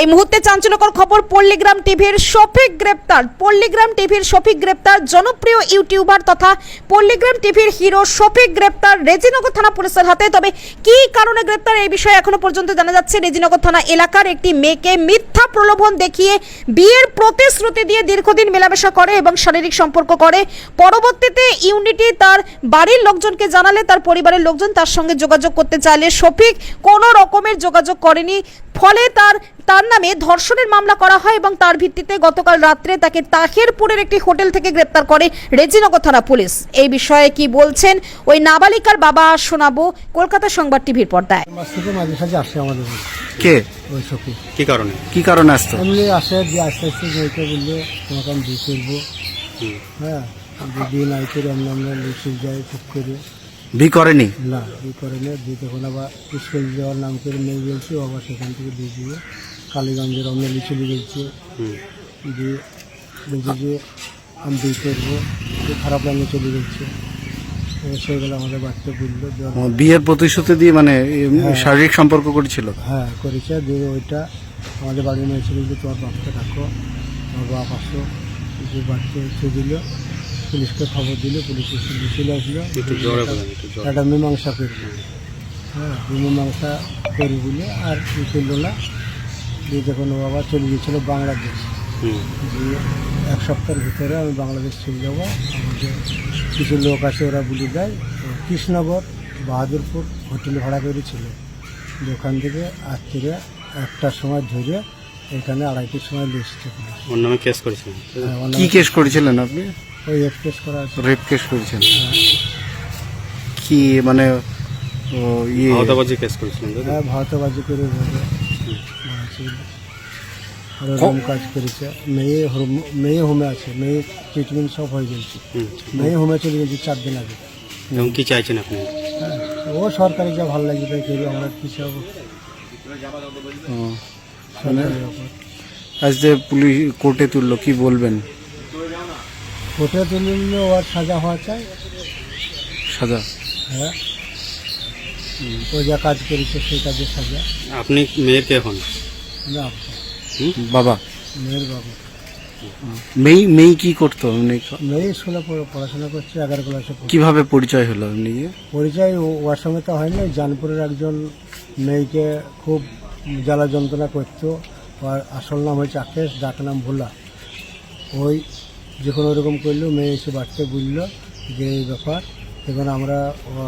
এই মুহূর্তে চাঞ্চল্যকর খবর, পল্লীগ্রাম টিভির শফিক গ্রেপ্তার। পল্লীগ্রাম টিভির শফিক গ্রেপ্তার, জনপ্রিয় ইউটিউবার তথা পল্লীগ্রাম টিভির হিরো শফিক গ্রেপ্তার রেজিনগর থানা পুলিশের হাতে। তবে কি কারণে গ্রেপ্তার এই বিষয়ে এখনও পর্যন্ত জানা যাচ্ছে। রেজিনগর থানা এলাকার একটি মেয়েকে মিথ্যা প্রলোভন দেখিয়ে বিয়ের প্রতিশ্রুতি দিয়ে দীর্ঘদিন মেলামেশা করে এবং শারীরিক সম্পর্ক করে। পরবর্তীতে ইউনিটি তার বাড়ির লোকজনকে জানালে, তার পরিবারের লোকজন তার সঙ্গে যোগাযোগ করতে চাইলে শফিক কোনো রকমের যোগাযোগ করেনি। ফলে তার তার নামে ধর্ষণের মামলা করা হয় এবং তার ভিত্তিতে গতকাল রাত্রে তাকে তাহেরপুরের একটি হোটেল থেকে গ্রেপ্তার করে রেজিনগর থানা পুলিশ। এই বিষয়ে কি বলছেন ওই নাবালিকার বাবা শোনাবো কলকাতা সংবাদ টিভির পর্দায়। মাস মাঝে সাঝে আসে আমাদের কে? ওই সখী। কি কারণে? কি কারণে আসতো? এমনি আসে যে আস্তে আস্তে মেয়েকে বললে তোমাকে আমি বিয়ে করব হ্যাঁ যে বিয়ে নাই করে আমরা আমরা লিখে যাই চুপ করে। বি করেনি? না বিয়ে করে না দিয়ে তখন আবার স্কুল যাওয়ার নাম করে বলছি ও আবার সেখান থেকে দিয়ে দিয়ে কালীগঞ্জের আমরা লিচু গেছি। দিয়ে বলছে যে আমি বিয়ে করব। খারাপ লাগে চলে গেছে সেগুলো আমাদের বাড়িতে বলল বিয়ের প্রতিশ্রুতি দিয়ে মানে শারীরিক সম্পর্ক করেছিল? হ্যাঁ করেছে। দিয়ে ওইটা আমাদের বাড়ির মেয়ে ছিল যে তোমার বাপকে ডাকো তোমার বাপ আসো। যে উঠে দিল। পুলিশকে খবর দিল পুলিশ এসে চলে আসলো। একটু মীমাংসা করব হ্যাঁ মীমাংসা করি বলে আর ই করল না দিয়ে যখন ও বাবা চলে গিয়েছিল বাংলাদেশ হুম। দিয়ে এক সপ্তাহের ভিতরে আমি বাংলাদেশ চলে যাব আমাদের কিছু লোক আছে ওরা বলে দেয় তো কৃষ্ণনগর বাহাদুরপুর হোটেল ভাড়া করেছিল। ওখান থেকে আজ থেকে একটার সময় ধরে এখানে আড়াইটির সময় লিস্ট ওর নামে কেস করেছিলেন? কি কেস করেছিলেন আপনি? ওই এক্সপ্রেস করা আছে। রেপ কেস করেছেন। কি মানে ও ইয়ে? আহতাবাজি কেস করেছিলেন হ্যাঁ ভারতবাজি করে মারছিল। কাজ করেছে। মেয়ে মেয়ে হোমে আছে। মেয়ে ট্রিটমেন্ট সব হয়ে গেছে। হুম। মেয়ে হোমে চলে গেছে চার দিন আগে। এবং কি চাইছেন আপনি? হ্যাঁ, ও সরকারি যা ভালো লাগবে তাই করি আমরা কি সব ও, সরকারি ব্যাপার। আজ যে পুলিশ কোর্টে তুললো কি বলবেন? কোর্টে তুলে নিলে ওর সাজা হওয়া চাই? সাজা। হ্যাঁ। ও যা কাজ করেছে সেই কাজের সাজা। আপনি মেয়ের কে হন? না বাবা। মেয়ের বাবু। মেয়ে মেয়ে কি করতো এমনি? মেয়ে স্কুলে পড়া- পড়াশোনা করছে এগারো ক্লাসে। কীভাবে পরিচয় হলো এমনি পরিচয় ওর সঙ্গে তো হয়নি জানপুরের একজন মেয়েকে খুব জ্বালা যন্ত্রণা করতো। ওর আসল নাম হয়েছে আকেশ ডাক নাম ভোলা। ওই যে কোনো রকম করল মেয়ে এসে বাড়িতে বুঝলো যে এই ব্যাপার। এখন আমরা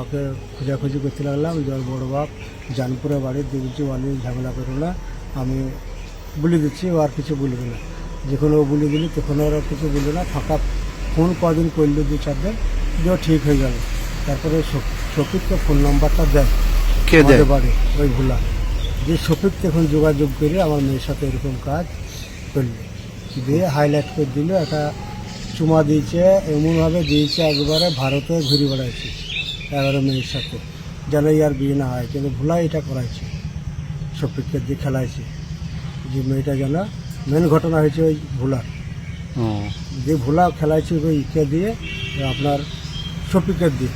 ওকে খোঁজাখুঁজি করতে লাগলাম। যে ওর বড়ো বাপ জানপুরে বাড়ি দেখছি অনেক ঝামেলা করো না। আমি বলে দিচ্ছি ও আর কিছু বলবে না। যখন ও বলে দিলি তখন ওরা কিছু বলল না। ফাঁকা ফোন কদিন করল দু চার দিন যে ও ঠিক হয়ে গেল তারপরে শফিককে ফোন নাম্বারটা দেয় কে দেয়? বাড়ি ওই ভোলা। যে শফিক তখন যোগাযোগ করে আমার মেয়ের সাথে এরকম কাজ করল। দিয়ে হাইলাইট করে দিল একটা চুমা দিয়েছে এমনভাবে দিয়েছে একবারে ভারতে ঘুরে বেড়াইছে এগারো মেয়ের সাথে। যেন ইয়ার বিয়ে না হয় কিন্তু ভোলা এটা করাইছে শফিককে দিয়ে খেলাইছে। যে মেয়েটা যেন মেন ঘটনা হয়েছে ওই ভোলার। যে ভোলা খেলাইছে ওই ইকে দিয়ে আপনার শফিকের দিয়ে।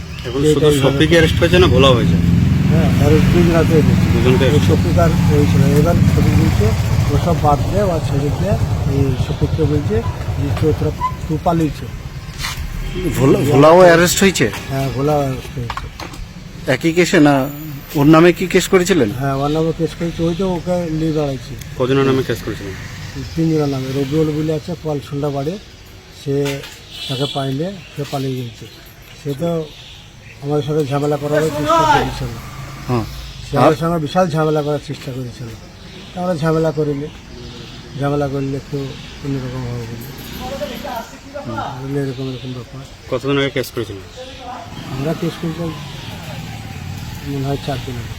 সফিকে অ্যারেস্ট হয়েছে না ভোলা হয়েছে? হ্যাঁ আর ওই দুই রাতে হয়েছে দুজনকে এই হয়েছিল এবার বলছে ওসব বাদ দে আর ছেড়ে দিয়ে এই শফিককে বলছে যে চৌত্রা তু পালিয়েছে ভোলা- ভোলাও অ্যারেস্ট হয়েছে? হ্যাঁ ভোলা arrest হয়েছে। একই কেসে না ওর নামে কি কেস করেছিলেন? হ্যাঁ ওর নামে কেস করেছে ওই তো ওকে নিয়ে দাঁড়াইছে। কজনের নামে কেস করেছিলেন? তিনজনের নামে রবিউল বলে আছে পাল সন্ধ্যা বাড়ি সে তাকে পাইলে সে পালিয়ে গেছে সে তো আমাদের সাথে ঝামেলা করার চেষ্টা করেছিল। হ্যাঁ। সে আমাদের সঙ্গে বিশাল ঝামেলা করার চেষ্টা করেছিল। আমরা ঝামেলা করিনি ঝামেলা করলে একটু অন্যরকম হবে। এরকম এরকম ব্যাপার। কতদিন আগে কেস করেছিলেন? আমরা কেস করেছিলাম মনে হয় চার দিন আগে।